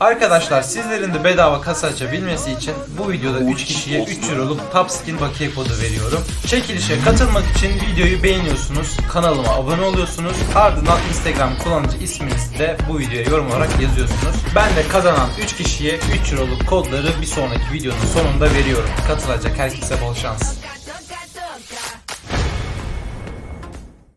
Arkadaşlar sizlerin de bedava kasa açabilmesi için bu videoda 3 kişiye 3 euroluk Top Skin bakiye kodu veriyorum. Çekilişe katılmak için videoyu beğeniyorsunuz, kanalıma abone oluyorsunuz, ardından Instagram kullanıcı isminizi de bu videoya yorum olarak yazıyorsunuz. Ben de kazanan 3 kişiye 3 euroluk kodları bir sonraki videonun sonunda veriyorum. Katılacak herkese bol şans.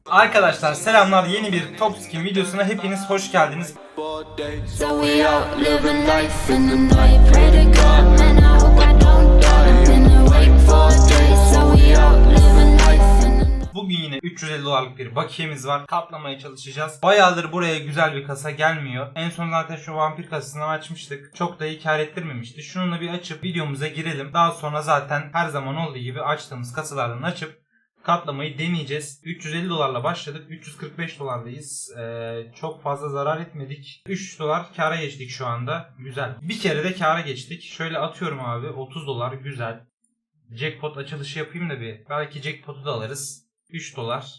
Arkadaşlar selamlar yeni bir Top Skin videosuna hepiniz hoş geldiniz. So we out living life in the night. Pray to God, man, I hope I don't die. Been awake for days. So we out living life in the night. Bugün yine 350 dolarlık bir bakiyemiz var. Katlamaya çalışacağız. Bayağıdır buraya güzel bir kasa gelmiyor. En son zaten şu vampir kasasını açmıştık. Çok da iyi kar ettirmemişti. Şununla bir açıp videomuza girelim. Daha sonra zaten her zaman olduğu gibi açtığımız kasalardan açıp katlamayı deneyeceğiz. 350 dolarla başladık. 345 dolardayız. Ee, çok fazla zarar etmedik. 3 dolar kara geçtik şu anda. Güzel. Bir kere de kara geçtik. Şöyle atıyorum abi. 30 dolar. Güzel. Jackpot açılışı yapayım da bir. Belki jackpot'u da alırız. 3 dolar.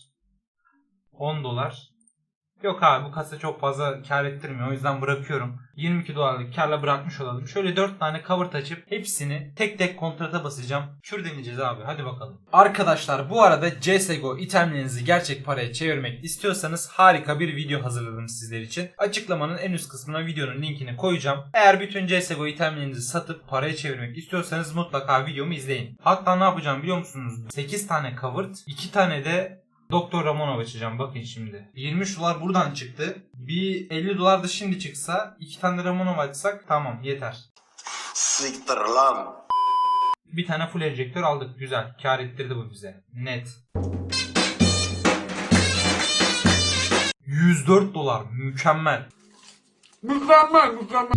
10 dolar. Yok abi bu kasa çok fazla kar ettirmiyor. O yüzden bırakıyorum. 22 dolarlık karla bırakmış olalım. Şöyle 4 tane cover açıp hepsini tek tek kontrata basacağım. Şur deneyeceğiz abi. Hadi bakalım. Arkadaşlar bu arada CSGO itemlerinizi gerçek paraya çevirmek istiyorsanız harika bir video hazırladım sizler için. Açıklamanın en üst kısmına videonun linkini koyacağım. Eğer bütün CSGO itemlerinizi satıp paraya çevirmek istiyorsanız mutlaka videomu izleyin. Hatta ne yapacağım biliyor musunuz? 8 tane covered, 2 tane de Doktor Ramonov açacağım bakın şimdi. 23 dolar buradan çıktı. Bir 50 dolar da şimdi çıksa iki tane Ramonov açsak tamam yeter. Siktir lan. Bir tane full enjektör aldık. Güzel. Kar ettirdi bu bize. Net. 104 dolar. Mükemmel. Mükemmel, mükemmel.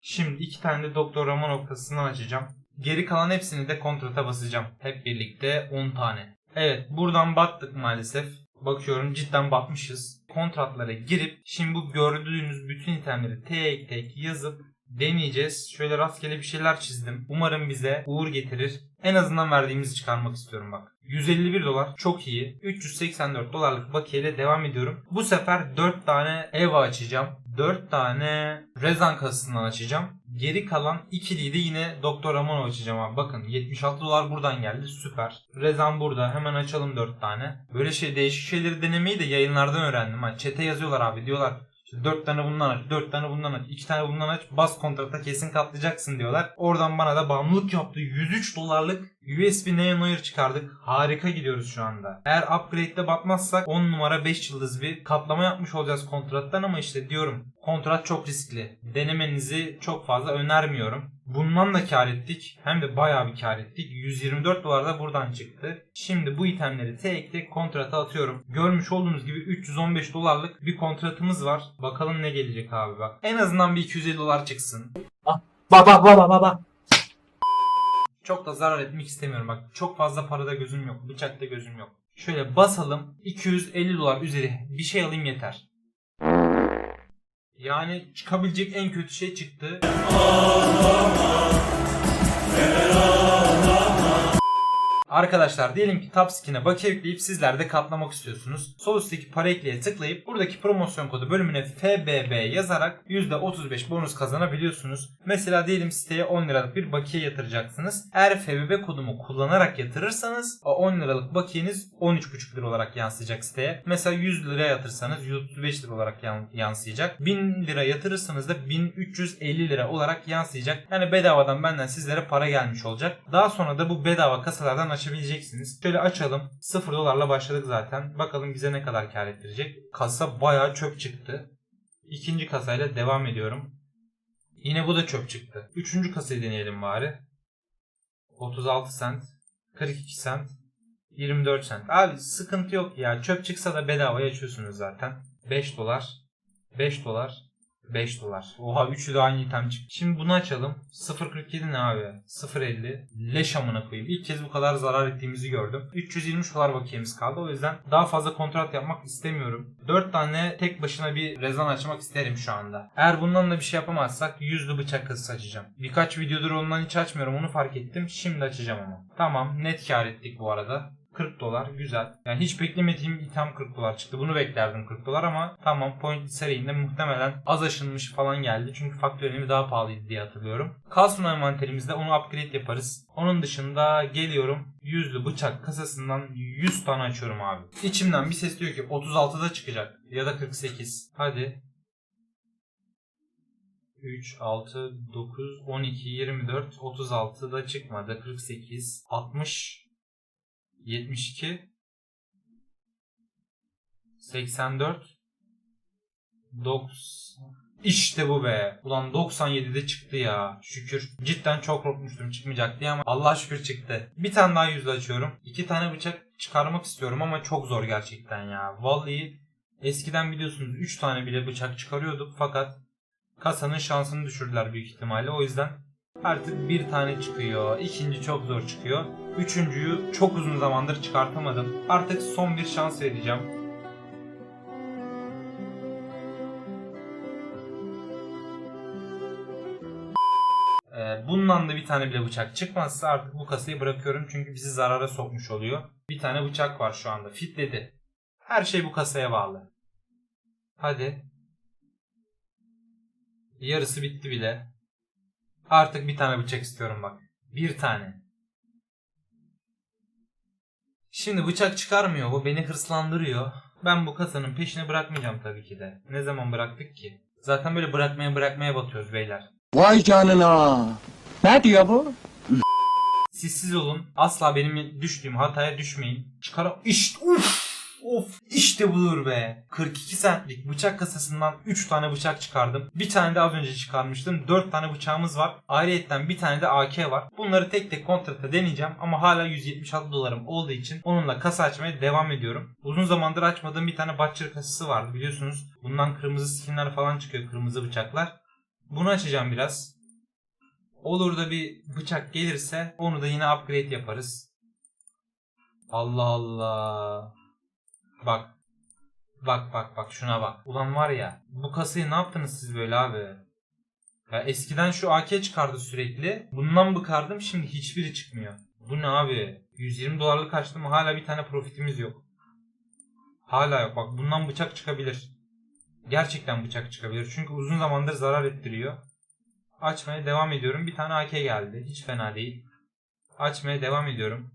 Şimdi iki tane de Doktor Romanov kasasını açacağım. Geri kalan hepsini de kontrata basacağım. Hep birlikte 10 tane. Evet buradan battık maalesef. Bakıyorum cidden batmışız. Kontratlara girip şimdi bu gördüğünüz bütün itemleri tek tek yazıp deneyeceğiz. Şöyle rastgele bir şeyler çizdim. Umarım bize uğur getirir. En azından verdiğimizi çıkarmak istiyorum bak. 151 dolar çok iyi. 384 dolarlık bakiyeyle devam ediyorum. Bu sefer 4 tane Eva açacağım. 4 tane Rezan kasasından açacağım. Geri kalan ikiliyi de yine Doktor Ramonov açacağım abi. Bakın 76 dolar buradan geldi. Süper. Rezan burada. Hemen açalım 4 tane. Böyle şey değişik şeyleri denemeyi de yayınlardan öğrendim. Ha, çete yazıyorlar abi diyorlar. İşte 4 tane bundan aç, 4 tane bundan aç, 2 tane bundan aç, bas kontrata kesin katlayacaksın diyorlar. Oradan bana da bağımlılık yaptı. 103 dolarlık USB Neon Wire çıkardık. Harika gidiyoruz şu anda. Eğer upgrade'de batmazsak 10 numara 5 yıldız bir katlama yapmış olacağız kontrattan ama işte diyorum kontrat çok riskli. Denemenizi çok fazla önermiyorum. Bundan da kar ettik. Hem de bayağı bir kar ettik. 124 dolar da buradan çıktı. Şimdi bu itemleri tek tek kontrata atıyorum. Görmüş olduğunuz gibi 315 dolarlık bir kontratımız var. Bakalım ne gelecek abi bak. En azından bir 250 dolar çıksın. Baba baba baba. Çok da zarar etmek istemiyorum bak. Çok fazla parada gözüm yok. Bıçakta gözüm yok. Şöyle basalım. 250 dolar üzeri bir şey alayım yeter. Yani çıkabilecek en kötü şey çıktı. Arkadaşlar diyelim ki Top Skin'e bakiye yükleyip sizler de katlamak istiyorsunuz. Sol üstteki para ekleye tıklayıp buradaki promosyon kodu bölümüne FBB yazarak %35 bonus kazanabiliyorsunuz. Mesela diyelim siteye 10 liralık bir bakiye yatıracaksınız. Eğer FBB kodumu kullanarak yatırırsanız o 10 liralık bakiyeniz 13,5 lira olarak yansıyacak siteye. Mesela 100 lira yatırsanız 135 lira olarak yan- yansıyacak. 1000 lira yatırırsanız da 1350 lira olarak yansıyacak. Yani bedavadan benden sizlere para gelmiş olacak. Daha sonra da bu bedava kasalardan açabileceksiniz. Şöyle açalım. 0 dolarla başladık zaten. Bakalım bize ne kadar kar ettirecek. Kasa bayağı çöp çıktı. İkinci kasayla devam ediyorum. Yine bu da çöp çıktı. Üçüncü kasayı deneyelim bari. 36 cent. 42 cent. 24 cent. Abi sıkıntı yok ya. Çöp çıksa da bedavaya açıyorsunuz zaten. 5 dolar. 5 dolar. 5 dolar. Oha üçü de aynı item çıktı. Şimdi bunu açalım. 0.47 ne abi? 0.50. Leş amına koyayım. İlk kez bu kadar zarar ettiğimizi gördüm. 320 dolar bakiyemiz kaldı. O yüzden daha fazla kontrat yapmak istemiyorum. 4 tane tek başına bir rezan açmak isterim şu anda. Eğer bundan da bir şey yapamazsak yüzlü bıçak kasası açacağım. Birkaç videodur ondan hiç açmıyorum onu fark ettim. Şimdi açacağım onu. Tamam net kar ettik bu arada. 40 dolar güzel. Yani hiç beklemediğim item 40 dolar çıktı. Bunu beklerdim 40 dolar ama tamam point serinde muhtemelen az aşınmış falan geldi. Çünkü faktörünü daha pahalıydı diye hatırlıyorum. Kalsın envanterimizde onu upgrade yaparız. Onun dışında geliyorum yüzlü bıçak kasasından 100 tane açıyorum abi. İçimden bir ses diyor ki 36'da çıkacak ya da 48. Hadi 3, 6, 9, 12, 24, 36 da çıkmadı. 48, 60, 72, 84, 90. İşte bu be. Ulan 97'de çıktı ya. Şükür. Cidden çok korkmuştum çıkmayacak diye ama Allah şükür çıktı. Bir tane daha yüzle açıyorum. İki tane bıçak çıkarmak istiyorum ama çok zor gerçekten ya. Vallahi eskiden biliyorsunuz 3 tane bile bıçak çıkarıyorduk fakat kasanın şansını düşürdüler büyük ihtimalle. O yüzden artık bir tane çıkıyor. ikinci çok zor çıkıyor. Üçüncüyü çok uzun zamandır çıkartamadım. Artık son bir şans vereceğim. Ee, bundan da bir tane bile bıçak çıkmazsa artık bu kasayı bırakıyorum. Çünkü bizi zarara sokmuş oluyor. Bir tane bıçak var şu anda. Fitledi. Her şey bu kasaya bağlı. Hadi. Yarısı bitti bile. Artık bir tane bıçak istiyorum bak. Bir tane. Şimdi bıçak çıkarmıyor bu beni hırslandırıyor. Ben bu kasanın peşini bırakmayacağım tabii ki de. Ne zaman bıraktık ki? Zaten böyle bırakmaya bırakmaya batıyoruz beyler. Vay canına. Ne diyor bu? Siz olun. Asla benim düştüğüm hataya düşmeyin. Çıkar işte uf of işte budur be. 42 centlik bıçak kasasından 3 tane bıçak çıkardım. Bir tane de az önce çıkarmıştım. 4 tane bıçağımız var. Ayrıyeten bir tane de AK var. Bunları tek tek kontrata deneyeceğim ama hala 176 dolarım olduğu için onunla kasa açmaya devam ediyorum. Uzun zamandır açmadığım bir tane Butcher kasası vardı biliyorsunuz. Bundan kırmızı skinler falan çıkıyor kırmızı bıçaklar. Bunu açacağım biraz. Olur da bir bıçak gelirse onu da yine upgrade yaparız. Allah Allah. Bak. Bak bak bak şuna bak. Ulan var ya bu kasayı ne yaptınız siz böyle abi? Ya eskiden şu AK çıkardı sürekli. Bundan bıkardım şimdi hiçbiri çıkmıyor. Bu ne abi? 120 dolarlık açtım hala bir tane profitimiz yok. Hala yok bak bundan bıçak çıkabilir. Gerçekten bıçak çıkabilir. Çünkü uzun zamandır zarar ettiriyor. Açmaya devam ediyorum. Bir tane AK geldi. Hiç fena değil. Açmaya devam ediyorum.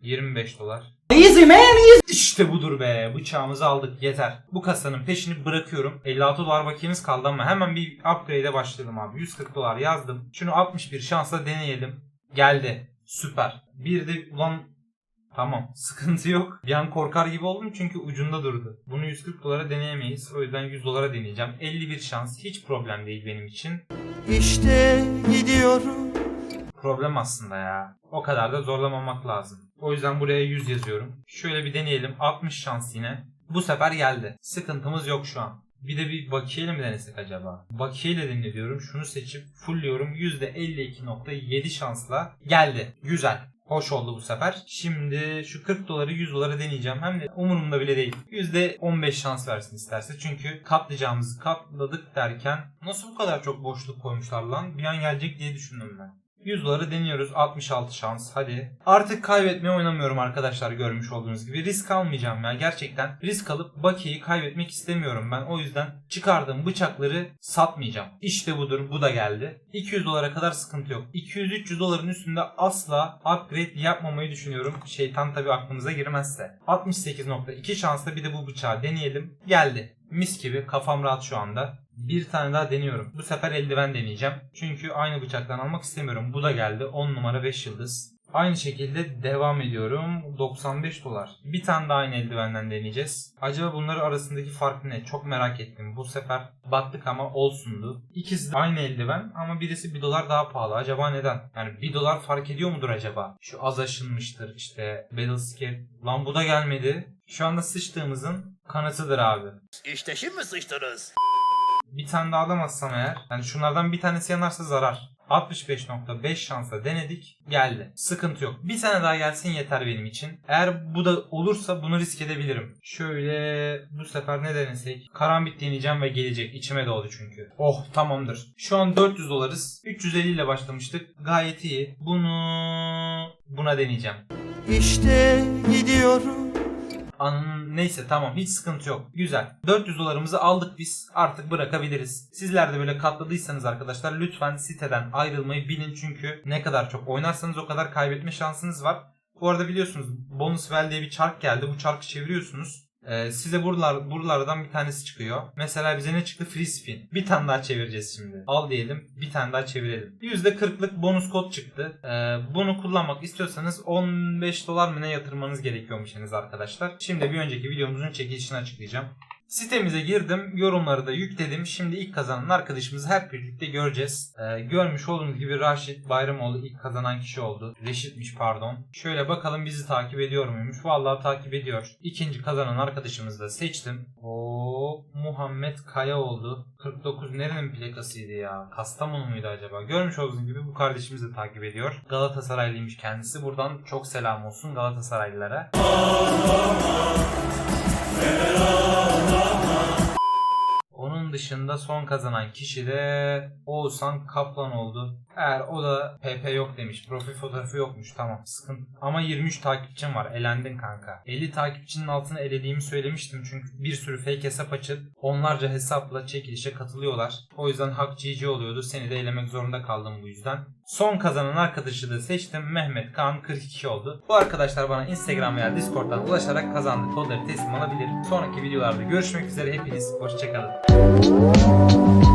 25 dolar. Easy man easy. İşte budur be. Bıçağımızı aldık. Yeter. Bu kasanın peşini bırakıyorum. 56 dolar bakiyemiz kaldı ama hemen bir upgrade'e başladım abi. 140 dolar yazdım. Şunu 61 şansla deneyelim. Geldi. Süper. Bir de ulan Tamam. Sıkıntı yok. Bir an korkar gibi oldum çünkü ucunda durdu. Bunu 140 dolara deneyemeyiz. O yüzden 100 dolara deneyeceğim. 51 şans. Hiç problem değil benim için. İşte gidiyorum. Problem aslında ya. O kadar da zorlamamak lazım. O yüzden buraya 100 yazıyorum. Şöyle bir deneyelim. 60 şans yine. Bu sefer geldi. Sıkıntımız yok şu an. Bir de bir bakiyeyle mi denesek acaba? Bakiyeyle deniliyorum. Şunu seçip fullliyorum. %52.7 şansla geldi. Güzel. Hoş oldu bu sefer. Şimdi şu 40 doları 100 dolara deneyeceğim. Hem de umurumda bile değil. %15 şans versin isterse. Çünkü katlayacağımızı katladık derken nasıl bu kadar çok boşluk koymuşlar lan? Bir an gelecek diye düşündüm ben. 100 doları deniyoruz. 66 şans. Hadi. Artık kaybetmeye oynamıyorum arkadaşlar görmüş olduğunuz gibi. Risk almayacağım ya. Gerçekten risk alıp bakiyeyi kaybetmek istemiyorum ben. O yüzden çıkardığım bıçakları satmayacağım. İşte budur. Bu da geldi. 200 dolara kadar sıkıntı yok. 200-300 doların üstünde asla upgrade yapmamayı düşünüyorum. Şeytan tabi aklımıza girmezse. 68.2 şansla bir de bu bıçağı deneyelim. Geldi. Mis gibi kafam rahat şu anda. Bir tane daha deniyorum. Bu sefer eldiven deneyeceğim. Çünkü aynı bıçaktan almak istemiyorum. Bu da geldi. 10 numara 5 yıldız. Aynı şekilde devam ediyorum. 95 dolar. Bir tane daha aynı eldivenden deneyeceğiz. Acaba bunların arasındaki fark ne? Çok merak ettim. Bu sefer battık ama olsundu. İkisi de aynı eldiven ama birisi 1 dolar daha pahalı. Acaba neden? Yani 1 dolar fark ediyor mudur acaba? Şu az aşınmıştır işte. Battle. Lan bu da gelmedi. Şu anda sıçtığımızın kanıtıdır abi. İşte şimdi sıçtınız. Bir tane daha alamazsam eğer yani şunlardan bir tanesi yanarsa zarar. 65.5 şansla denedik. Geldi. Sıkıntı yok. Bir tane daha gelsin yeter benim için. Eğer bu da olursa bunu risk edebilirim. Şöyle bu sefer ne denesek? Karambit deneyeceğim ve gelecek. İçime doğdu çünkü. Oh tamamdır. Şu an 400 dolarız. 350 ile başlamıştık. Gayet iyi. Bunu buna deneyeceğim. İşte gidiyorum. Anın neyse tamam hiç sıkıntı yok. Güzel. 400 dolarımızı aldık biz. Artık bırakabiliriz. Sizler de böyle katladıysanız arkadaşlar lütfen siteden ayrılmayı bilin çünkü ne kadar çok oynarsanız o kadar kaybetme şansınız var. Bu arada biliyorsunuz bonus vel diye bir çark geldi. Bu çarkı çeviriyorsunuz. Ee, size buralar, buralardan bir tanesi çıkıyor. Mesela bize ne çıktı? Free spin. Bir tane daha çevireceğiz şimdi. Al diyelim. Bir tane daha çevirelim. %40'lık bonus kod çıktı. Ee, bunu kullanmak istiyorsanız 15 dolar mı ne yatırmanız gerekiyormuş henüz arkadaşlar. Şimdi bir önceki videomuzun çekilişini açıklayacağım. Sitemize girdim. Yorumları da yükledim. Şimdi ilk kazanan arkadaşımızı hep birlikte göreceğiz. Ee, görmüş olduğunuz gibi Raşit Bayramoğlu ilk kazanan kişi oldu. Reşit'miş pardon. Şöyle bakalım bizi takip ediyor muymuş. Vallahi takip ediyor. İkinci kazanan arkadaşımızı da seçtim. O Muhammed Kaya oldu. 49 nerenin plakasıydı ya? Kastamonu muydu acaba? Görmüş olduğunuz gibi bu kardeşimiz de takip ediyor. Galatasaraylıymış kendisi. Buradan çok selam olsun Galatasaraylılara. Onun dışında son kazanan kişi de Oğuzhan Kaplan oldu. Eğer o da PP yok demiş. Profil fotoğrafı yokmuş. Tamam sıkıntı. Ama 23 takipçim var. Elendin kanka. 50 takipçinin altına elediğimi söylemiştim. Çünkü bir sürü fake hesap açıp onlarca hesapla çekilişe katılıyorlar. O yüzden hak GG oluyordu. Seni de elemek zorunda kaldım bu yüzden. Son kazanan arkadaşı da seçtim. Mehmet Kaan 42 oldu. Bu arkadaşlar bana Instagram veya Discord'dan ulaşarak kazandığı kodları teslim alabilir. Sonraki videolarda görüşmek üzere. Hepiniz hoşçakalın.